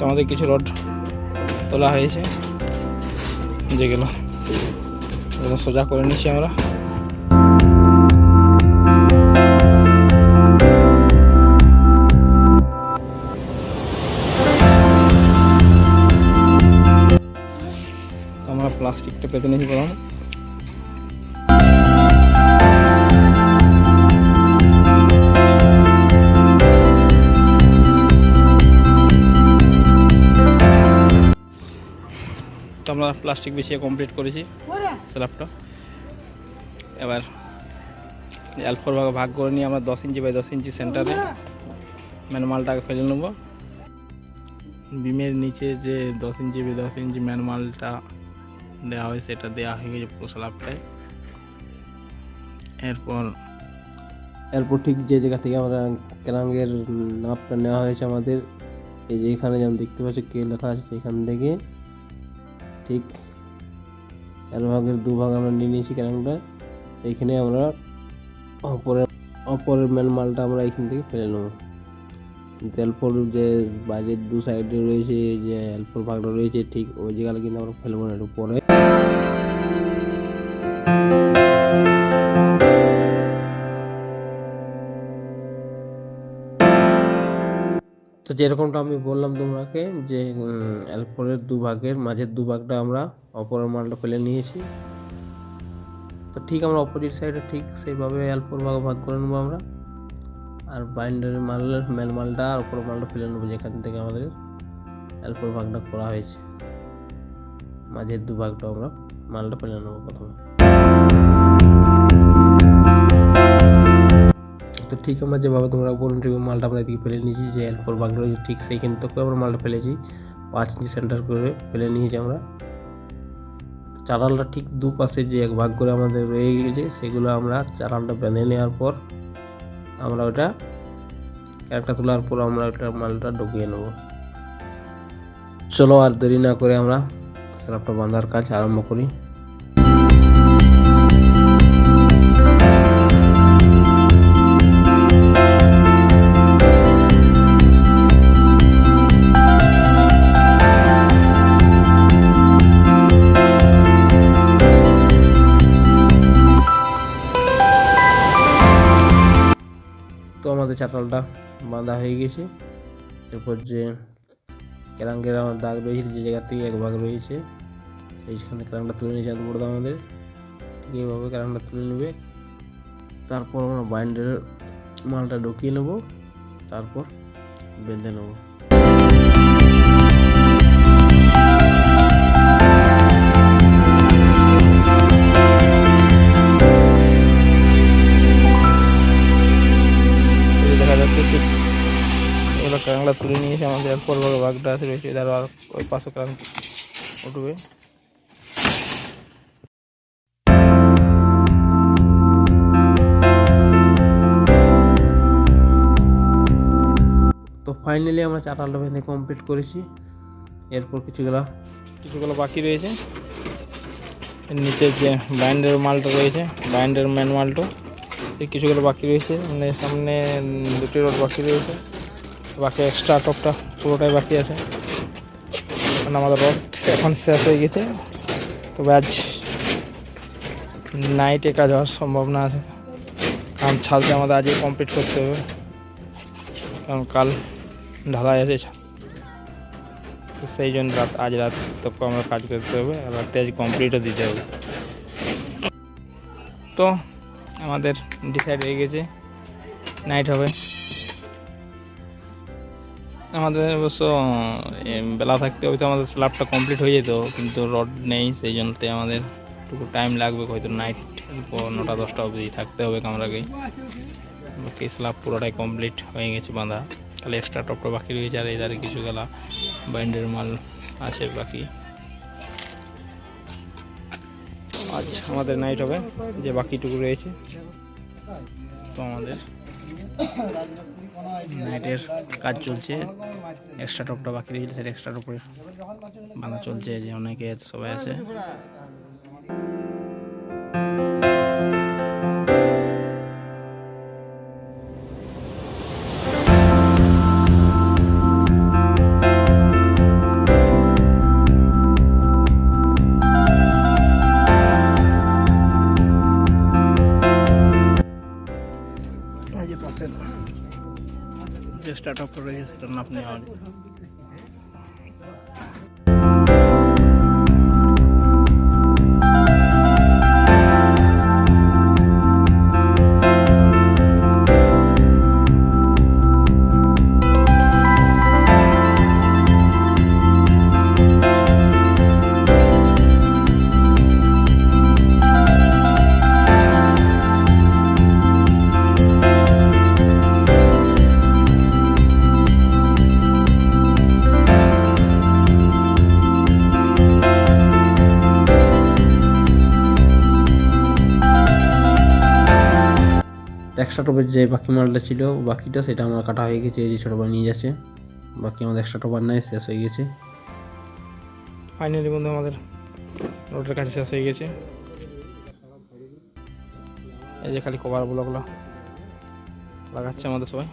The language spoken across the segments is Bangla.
তো আমাদের কিছু রড তোলা হয়েছে। যেগুলো সোজা করে নিচ্ছি আমরা। আমরা প্লাস্টিকটা পেতে নিয়েছি বরং। আমরা প্লাস্টিক বিছিয়ে কমপ্লিট করেছি। স্ল্যাবটা এবার অ্যালফোর ভাগে ভাগ করে নিয়ে আমরা দশ ইঞ্চি বাই দশ ইঞ্চি সেন্টারে ম্যানমালটাকে ফেলে নেব। বিমের নিচে যে দশ ইঞ্চি বাই দশ ইঞ্চি ম্যানমালটা দেওয়া হয়, সেটা দেওয়া হয়ে গেছে পুরো স্ল্যাবটায় এরপর এরপর ঠিক যে জায়গা থেকে আমরা ক্রাঙ্গের নাপটা নেওয়া হয়েছে আমাদের, এই যে এখানে যেমন দেখতে পাচ্ছি, কে লেখা আছে সেখান থেকে ঠিক চার ভাগের দু ভাগ আমরা নিয়ে নিয়েছি ক্রাঙ্কটা সেইখানে আমরা অপরের অপরের মেন মালটা আমরা এখান থেকে ফেলে নেব। তেলপর যে বাইরের দু সাইডে রয়েছে, যে এলফোর ভাগটা রয়েছে, ঠিক ওই জায়গাটা কিন্তু আমরা ফেলব না, একটু পরে। তো যেরকমটা আমি বললাম তোমাকে যে অ্যালফোরের দু ভাগের মাঝের দু ভাগটা আমরা অপরের মালটা ফেলে নিয়েছি। তো ঠিক আমরা অপোজিট সাইডে ঠিক সেইভাবে অ্যালফোর ভাগ ভাগ করে নেব আমরা। আর বাইন্ডারের মাল মেন মালটা আর অপর মালটা ফেলে নেব যেখান থেকে আমাদের অ্যালফোর ভাগটা করা হয়েছে। মাঝের দু ভাগটা আমরা মালটা ফেলে নেব প্রথমে। তো ঠিক আমরা যেভাবে তোমরা বলুন মালটা আমরা এদিকে ফেলে নিয়েছি, যে এরপর বাঘ রয়েছে ঠিক সেইখান থেকে আমরা মালটা ফেলেছি। পাঁচ ইঞ্চি সেন্টার করে ফেলে নিয়েছি আমরা। চারালটা ঠিক দুপাশে যে এক ভাগ করে আমাদের রয়ে গেছে, সেগুলো আমরা চারালটা বেঁধে নেওয়ার পর আমরা ওটা একটা তোলার পর আমরা ওটা মালটা ঢুকিয়ে নেব। চলো আর দেরি না করে আমরা স্ল্যাবটা বাঁধার কাজ আরম্ভ করি। তো আমাদের চাটালটা বাঁধা হয়ে গেছে। এরপর যে ক্যারাঙ্গের আমার দাগ রয়েছে, যে জায়গা থেকে এক ভাগ রয়েছে, সেইখানে ক্যারামটা তুলে নিয়েছে এত বড় আমাদের। ঠিক এইভাবে ক্যারামটা তুলে নেবে। তারপর আমরা বাইন্ডারের মালটা ঢুকিয়ে নেব, তারপর বেঁধে নেব। এগুলো কাঁকড়া তুলে নিয়েছে আমাদের এরপর বড় বাঘটা আছে রয়েছে এদের আর ওই পাশে কারণ উঠবে। তো ফাইনালি আমরা চাটালটা বেঁধে কমপ্লিট করেছি। এরপর কিছুগুলা কিছুগুলো বাকি রয়েছে। নিচে যে বাইন্ডের মালটা রয়েছে বাইন্ডের ম্যান মালটা। কিছুগুলো বাকি রয়েছে। মানে সামনে দুটি রোড বাকি রয়েছে। বাকি এক্সট্রা টপটা পুরোটাই বাকি আছে। কারণ আমাদের রড এখন শেষ হয়ে গেছে। তবে আজ নাইটে কাজ হওয়ার সম্ভাবনা আছে। কারণ ছালতে আমাদের আজই কমপ্লিট করতে হবে। কারণ কাল ঢালাই আছে সেই জন্য রাত, আজ রাত তখন আমরা কাজ করতে হবে। রাতে আজ কমপ্লিটও দিতে হবে। তো আমাদের ডিসাইড হয়ে গেছে। নাইট হবে। আমাদের অবশ্য বেলা থাকতে হয়তো আমাদের স্ল্যাবটা কমপ্লিট হয়ে যেত, কিন্তু রড নেই, সেই জন্যতে আমাদের একটু টাইম লাগবে, হয়তো নাইট নটা, দশটা অবধি থাকতে হবে কামরাকেই বাকি স্ল্যাব পুরোটাই কমপ্লিট হয়ে গেছে বাঁধা। তাহলে এক্সট্রা টপটা বাকি রয়েছে, আর এধারে কিছু গেলা বাইন্ডের মাল আছে বাকি। আজ আমাদের নাইট হবে, যে বাকিটুকু রয়েছে। তো আমাদের নাইটের কাজ চলছে এক্সট্রা টপটা বাকি রয়েছে সেটা এক্সট্রা টপের বাঁধা চলছে, যে অনেকে সবাই আছে। जस्ट स्टार्टअप कर करना अपने यहाँ এক্সট্রা টপের যে বাকি মালটা ছিল বাকিটা সেটা আমার কাটা হয়ে গেছে, এই যে ছোটো ভাই নিয়ে যাচ্ছে। বাকি আমাদের এক্সট্রা টপার নাই, শেষ হয়ে গেছে। ফাইনালি বন্ধু, আমাদের রোডের কাছে শেষ হয়ে গেছে। এই যে খালি কভার ব্লকগুলো লাগাচ্ছে আমাদের সবাই।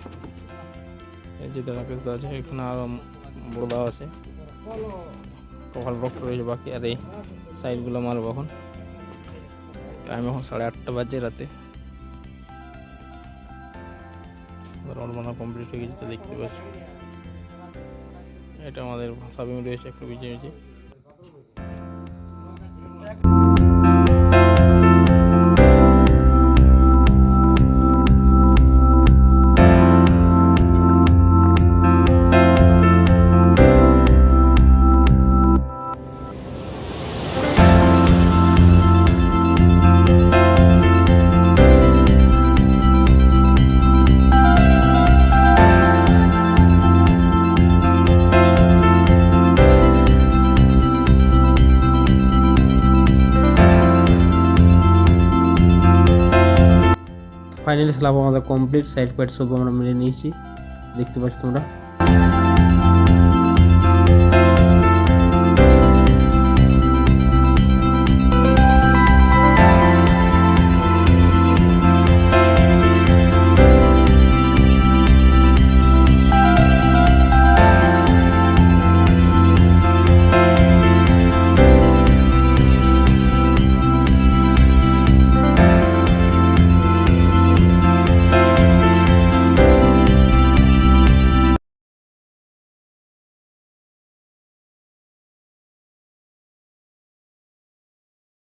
এই যে দেখা পেতে আছে, এখানে আরও বড় দেওয়া আছে। কভার ব্লক রয়েছে বাকি, আর এই সাইডগুলো মারবো এখন। টাইম এখন সাড়ে আটটা বাজে রাতে। রোড বানা কমপ্লিট হয়ে গেছে দেখতে পাচ্ছি। এটা আমাদের বিম রয়েছে একটু বিজে বিজে ফাইনালি স্ল্যাব আমাদের কমপ্লিট সাইড প্যাড সব আমরা মিলে নিয়েছি। দেখতে পাচ্ছি তোমরা।